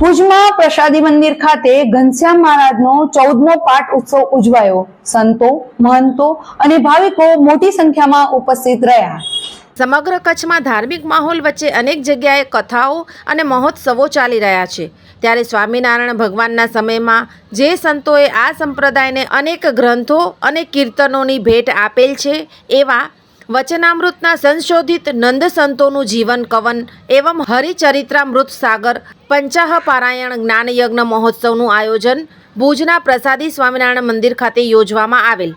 ભુજમાં પ્રસાદી મંદિર ખાતે ઘનશ્યામ મહારાજનો ચૌદમો પાઠ ઉત્સવ ઉજવાયો. સંતો, મહંતો અને ભાવિકો મોટી સંખ્યામાં ઉપસ્થિત રહ્યા. સમગ્ર કચ્છમાં ધાર્મિક માહોલ વચ્ચે અનેક જગ્યાએ કથાઓ અને મહોત્સવો ચાલી રહ્યા છે. ત્યારે સ્વામિનારાયણ ભગવાનના સમયમાં જે સંતોએ આ સંપ્રદાયને અનેક ગ્રંથો અને કીર્તનોની ભેટ આપેલ છે એવા વચનામૃતના સંશોધિત નંદ સંતોનું જીવન કવન એવં હરિચરિત્રામૃત સાગર પંચાહ પારાયણ જ્ઞાનયજ્ઞ મહોત્સવનું આયોજન ભુજના પ્રસાદી સ્વામિનારાયણ મંદિર ખાતે યોજવામાં આવેલ.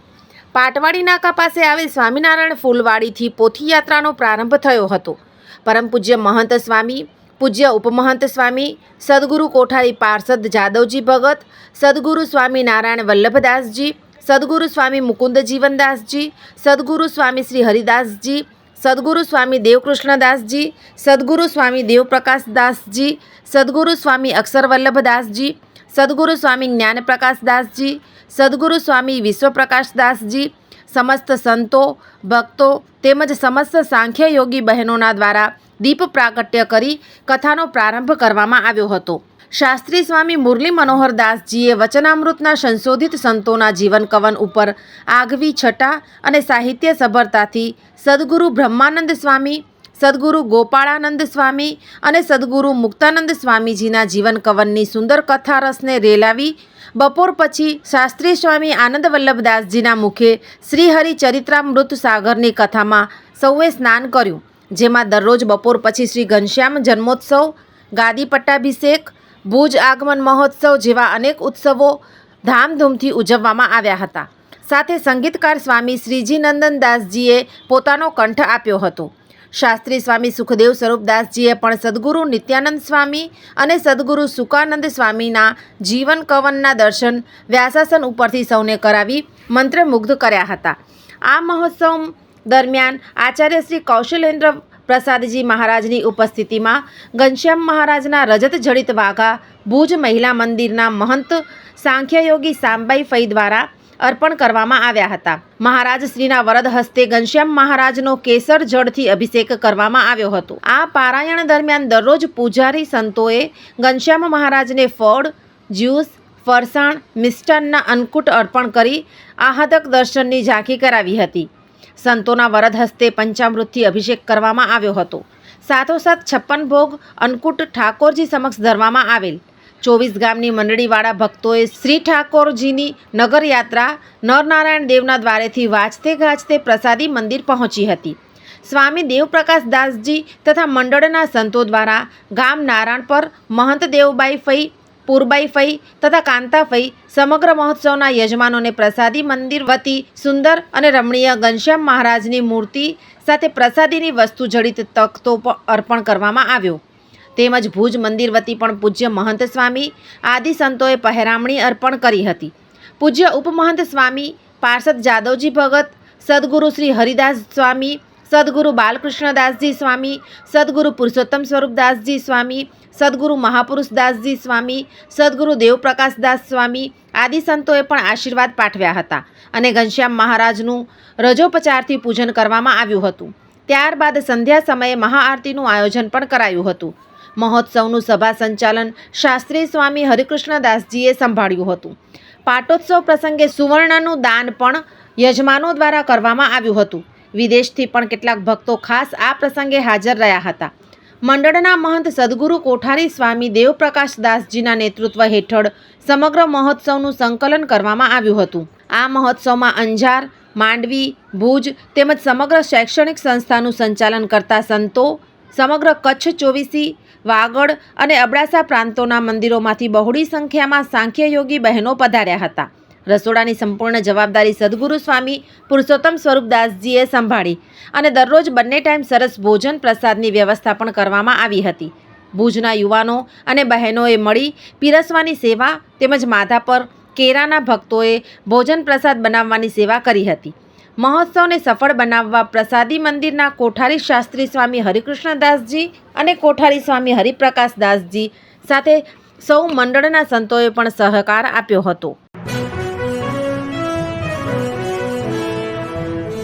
પાટવાડી નાકા પાસે આવેલ સ્વામિનારાયણ ફૂલવાડીથી પોથીયાત્રાનો પ્રારંભ થયો હતો. પરમ પૂજ્ય મહંત સ્વામી, પૂજ્ય ઉપમહંત સ્વામી, સદગુરુ કોઠારી પાર્ષદ જાદવજી ભગત, સદગુરુ સ્વામી નારાયણ વલ્લભદાસજી સદગુરુ સ્વામી મુકુંદ જીવનદાસજી, સદગુરુ સ્વામી શ્રી હરિદાસજી, સદગુરુ સ્વામી દેવકૃષ્ણદાસજી, સદગુરુ સ્વામી દેવપ્રકાશદાસજી, સદગુરુ સ્વામી અક્ષરવલ્લભદાસજી, સદગુરુ સ્વામી જ્ઞાનપ્રકાશદાસજી, સદગુરુ સ્વામી વિશ્વપ્રકાશદાસજી, સમસ્ત સંતો, ભક્તો તેમજ સમસ્ત સાંખ્ય યોગી બહેનોના દ્વારા દીપ પ્રાગટ્ય કરી કથાનો પ્રારંભ કરવામાં આવ્યો હતો. શાસ્ત્રી સ્વામી મુરલી મનોહર દાસજીએ વચનામૃતના સંશોધિત સંતોના જીવન કવન ઉપર આગવી છટા અને સાહિત્ય સભરતાથી સદગુરુ બ્રહ્માનંદ સ્વામી, સદગુરુ ગોપાળાનંદ સ્વામી અને સદગુરુ મુક્તાનંદ સ્વામીજીના જીવન કવનની સુંદર કથા રસને રેલાવી બપોર પછી શાસ્ત્રી સ્વામી આનંદ વલ્લભદાસજીના મુખે શ્રીહરિચરિત્રામૃત સાગરની કથામાં સૌએ સ્નાન કર્યું, જેમાં દરરોજ બપોર પછી શ્રી ઘનશ્યામ જન્મોત્સવ, ગાદી પટ્ટાભિષેક ભુજ આગમન મહોત્સવ જેવા અનેક ઉત્સવો ધામધૂમથી ઉજવવામાં આવ્યા હતા. સાથે સંગીતકાર સ્વામી શ્રીજી નંદનદાસજીએ પોતાનો કંઠ આપ્યો હતો. શાસ્ત્રી સ્વામી સુખદેવ સ્વરૂપદાસજીએ પણ સદગુરુ નિત્યાનંદ સ્વામી અને સદગુરુ સુકાનંદ સ્વામીના જીવન કવનના દર્શન વ્યાસાસન ઉપરથી સૌને કરાવી મંત્રમુગ્ધ કર્યા હતા. આ મહોત્સવ દરમિયાન આચાર્ય શ્રી કૌશલેન્દ્ર પ્રસાદજી મહારાજની ઉપસ્થિતિમાં ઘનશ્યામ મહારાજના રજત જડિત વાઘા, ભુજ મહિલા મંદિરના મહંત સાંખ્યયોગી સાંબાઈ ફઈ દ્વારા અર્પણ કરવામાં આવ્યા હતા. મહારાજ શ્રીના વરદ હસ્તે ઘનશ્યામ મહારાજનો કેસર જળથી અભિષેક કરવામાં આવ્યો હતો. આ પારાયણ દરમિયાન દરરોજ પૂજારી સંતોએ ઘનશ્યામ મહારાજને ફળ, જ્યુસ, ફરસાણ, મિષ્ટાનના અન્નકૂટ અર્પણ કરી આહતક દર્શનની ઝાંખી કરાવી હતી. સંતોના વરદ હસ્તે પંચામૃતથી અભિષેક કરવામાં આવ્યો હતો. સાથોસાથ છપ્પન ભોગ અન્નકૂટ ઠાકોરજી સમક્ષ ધરવામાં આવેલ. ચોવીસ ગામની મંડળીવાળા ભક્તોએ શ્રી ઠાકોરજીની નગરયાત્રા નરનારાયણ દેવના દ્વારેથી વાંચતે ગાજતે પ્રસાદી મંદિર પહોંચી હતી. સ્વામી દેવપ્રકાશ દાસજી તથા મંડળના સંતો દ્વારા ગામ નારાયણ પર મહંત દેવબાઈ ફઈ પૂરબાઈ ફઈ તથા કાંતા ફઈ સમગ્ર મહોત્સવના યજમાનોને પ્રસાદી, મંદિર વતી સુંદર અને રમણીય ઘનશ્યામ મહારાજની મૂર્તિ સાથે પ્રસાદીની વસ્તુ જડિત તખતો અર્પણ કરવામાં આવ્યો. તેમજ ભુજ મંદિર વતી પણ પૂજ્ય મહંત સ્વામી, આદિ સંતોએ પહેરામણી અર્પણ કરી હતી. પૂજ્ય ઉપમહંત સ્વામી, પાર્ષદ જાદવજી ભગત, સદગુરુ શ્રી હરિદાસ સ્વામી સદગુરુ બાલકૃષ્ણદાસજી સ્વામી, સદગુરુ પુરુષોત્તમ સ્વરૂપદાસજી સ્વામી, સદગુરુ મહાપુરુષદાસજી સ્વામી, સદગુરુ દેવપ્રકાશદાસ સ્વામી આદિ સંતોએ પણ આશીર્વાદ પાઠવ્યા હતા અને ઘનશ્યામ મહારાજનું રજોપચારથી પૂજન કરવામાં આવ્યું હતું. ત્યારબાદ સંધ્યા સમયે મહાઆરતીનું આયોજન પણ કરાયું હતું. મહોત્સવનું સભા સંચાલન શાસ્ત્રી સ્વામી હરિકૃષ્ણદાસજીએ સંભાળ્યું હતું. પાટોત્સવ પ્રસંગે સુવર્ણનું દાન પણ યજમાનો દ્વારા કરવામાં આવ્યું હતું. વિદેશથી પણ કેટલાક ભક્તો ખાસ આ પ્રસંગે હાજર રહ્યા હતા. મંડળના મહંત સદગુરુ કોઠારી સ્વામી દેવપ્રકાશદાસજીના નેતૃત્વ હેઠળ સમગ્ર મહોત્સવનું સંકલન કરવામાં આવ્યું હતું. આ મહોત્સવમાં અંજાર, માંડવી, ભુજ તેમજ સમગ્ર શૈક્ષણિક સંસ્થાનું સંચાલન કરતા સંતો, સમગ્ર કચ્છ ચોવીસી, વાગડ અને અબડાસા પ્રાંતોના મંદિરોમાંથી બહોળી સંખ્યામાં સાંખ્યયોગી બહેનો પધાર્યા હતા. રસોડાની સંપૂર્ણ જવાબદારી સદગુરુ સ્વામી પુરુષોત્તમ સ્વરૂપદાસજીએ સંભાળી અને દરરોજ બંને ટાઈમ સરસ ભોજન પ્રસાદની વ્યવસ્થા પણ કરવામાં આવી હતી. ભુજના યુવાનો અને બહેનોએ મળી પીરસવાની સેવા તેમજ માથા પર કેરાના ભક્તોએ ભોજન પ્રસાદ બનાવવાની સેવા કરી હતી. મહોત્સવને સફળ બનાવવા પ્રસાદી મંદિરના કોઠારી શાસ્ત્રી સ્વામી હરિકૃષ્ણદાસજી અને કોઠારી સ્વામી હરિપ્રકાશદાસજી સાથે સૌ મંડળના સંતોએ પણ સહકાર આપ્યો હતો.